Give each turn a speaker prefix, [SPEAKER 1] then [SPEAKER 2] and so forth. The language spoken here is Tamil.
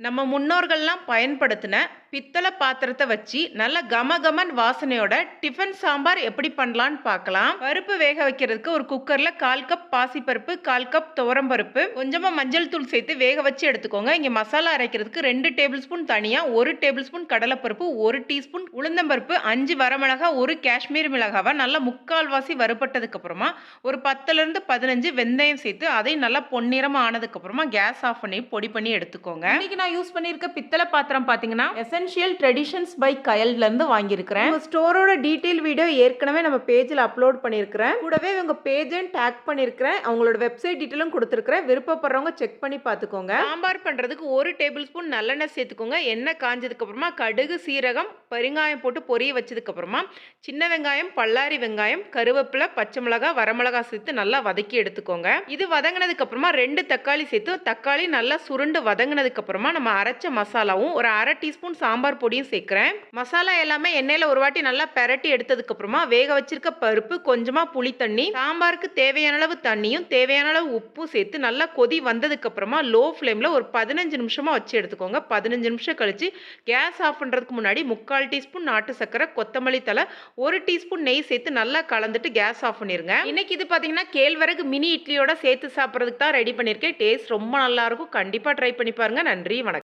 [SPEAKER 1] நம்ம முன்னோர்கள்லாம் பயன்படுத்தின பித்தளை பாத்திரத்தை வச்சு நல்ல கமகமன் வாசனையோட டிஃபன் சாம்பார் எப்படி பண்ணலான்னு பார்க்கலாம். பருப்பு வேக வைக்கிறதுக்கு ஒரு குக்கரில் கால் கப் பாசிப்பருப்பு கால் கப் துவரம்பருப்பு கொஞ்சமாக மஞ்சள் தூள் சேர்த்து வேக வச்சு எடுத்துக்கோங்க. இங்கே மசாலா அரைக்கிறதுக்கு ரெண்டு டேபிள் ஸ்பூன் தனியாக ஒரு டேபிள் ஸ்பூன் கடலைப்பருப்பு ஒரு டீஸ்பூன் உளுந்தம்பருப்பு அஞ்சு வரமிளகா ஒரு காஷ்மீர் மிளகாவை நல்லா முக்கால்வாசி வறுபட்டதுக்கு அப்புறமா ஒரு பத்துலேருந்து பதினஞ்சு வெந்தயம் சேர்த்து அதையும் நல்லா பொன்னிறமாக ஆனதுக்கப்புறமா கேஸ் ஆஃப் பண்ணி பொடி பண்ணி எடுத்துக்கோங்க. இன்னைக்கு நான் யூஸ் பண்ணியிருக்க பித்தளை பாத்திரம் பார்த்தீங்கன்னா எசென்ஷியல் ட்ரெடிஷன்ஸ் பை கயல்லேருந்து வாங்கியிருக்கிறேன். உங்கள் ஸ்டோரோட டீட்டெயில் வீடியோ ஏற்கனவே நம்ம பேஜில் அப்லோட் பண்ணியிருக்கிறேன். கூடவே உங்கள் பேஜையும் டேக் பண்ணியிருக்கிறேன். அவங்களோட வெப்சைட் டீட்டெயிலும் கொடுத்துருக்கிறேன். விருப்பப்படுறவங்க செக் பண்ணி பார்த்துக்கோங்க. சாம்பார் பண்ணுறதுக்கு ஒரு டேபிள் ஸ்பூன் நல்லெண்ணெய் சேர்த்துக்கோங்க. எண்ணெய் காஞ்சதுக்கப்புறமா கடுகு சீரகம் பெருங்காயம் போட்டு பொரிய வச்சதுக்கப்புறமா சின்ன வெங்காயம் பல்லாரி வெங்காயம் கருவேப்பிலை பச்சை மிளகா வரமிளகா சேர்த்து நல்லா வதக்கி எடுத்துக்கோங்க. இது வதங்கினதுக்கு அப்புறமா ரெண்டு தக்காளி சேர்த்து தக்காளி நல்லா சுருண்டு வதங்கினதுக்கு அப்புறமா நம்ம அரைச்ச மசாலாவும் ஒரு அரை டீஸ்பூன் சாம்பார் சாம்பார் பொடியும் சேர்க்குறேன். மசாலா எல்லாமே எண்ணெயில் ஒரு வாட்டி நல்லா பெரட்டி எடுத்ததுக்கு அப்புறமா வேக வச்சிருக்க பருப்பு கொஞ்சமாக புளி தண்ணி சாம்பாருக்கு தேவையான அளவு தண்ணியும் தேவையான அளவு உப்பும் சேர்த்து நல்லா கொதி வந்ததுக்கு அப்புறமா லோ ஃப்ளேமில் ஒரு பதினஞ்சு நிமிஷமாக வச்சு எடுத்துக்கோங்க. பதினஞ்சு நிமிஷம் கழிச்சு கேஸ் ஆஃப் பண்ணுறதுக்கு முன்னாடி முக்கால் டீஸ்பூன் நாட்டு சர்க்கரை கொத்தமல்லி தலை ஒரு டீஸ்பூன் நெய் சேர்த்து நல்லா கலந்துட்டு கேஸ் ஆஃப் பண்ணிருங்க. இன்னைக்கு இது பார்த்தீங்கன்னா கேழ்வரகு மினி இட்லியோட சேர்த்து சாப்பிட்றதுக்கு தான் ரெடி பண்ணியிருக்கேன் டேஸ்ட் ரொம்ப நல்லாயிருக்கும் கண்டிப்பாக ட்ரை பண்ணி பாருங்க. நன்றி வணக்கம்.